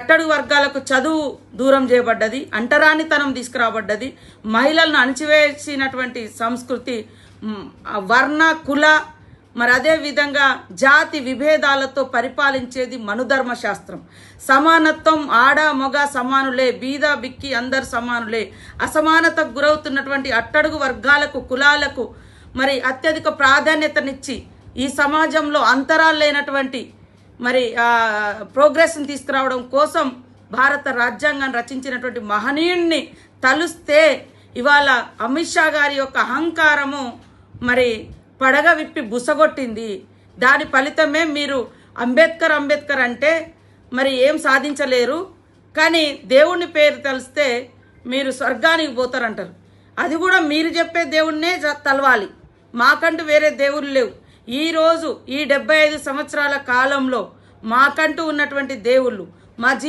అట్టడుగు వర్గాలకు చదువు దూరం చేయబడ్డది అంటరానితనం తీసుకురాబడ్డది. మహిళలను అణిచివేసినటువంటి సంస్కృతి వర్ణ కుల మరి అదే విధంగా జాతి విభేదాలతో పరిపాలించేది మనుధర్మ శాస్త్రం. సమానత్వం ఆడ మగ సమానులే బీద బిక్కి అందరు సమానులే. అసమానతకు గురవుతున్నటువంటి అట్టడుగు వర్గాలకు కులాలకు మరి అత్యధిక ప్రాధాన్యతనిచ్చి ఈ సమాజంలో అంతరాలు లేనటువంటి మరి ప్రోగ్రెస్ని తీసుకురావడం కోసం భారత రాజ్యాంగాన్ని రచించినటువంటి మహనీయుణ్ణి తలుస్తే ఇవాళ అమిత్ షా గారి యొక్క అహంకారము మరి పడగ విప్పి బుసగొట్టింది. దాని ఫలితమే మీరు అంబేద్కర్ అంబేద్కర్ అంటే మరి ఏం సాధించలేరు. కానీ దేవుణ్ణి పేరు తెలిస్తే మీరు స్వర్గానికి పోతారంటారు. అది కూడా మీరు చెప్పే దేవుణ్ణే తలవాలి. మాకంటూ వేరే దేవుళ్ళు లేవు. ఈరోజు ఈ డెబ్బై ఐదు సంవత్సరాల కాలంలో మాకంటూ ఉన్నటువంటి దేవుళ్ళు మా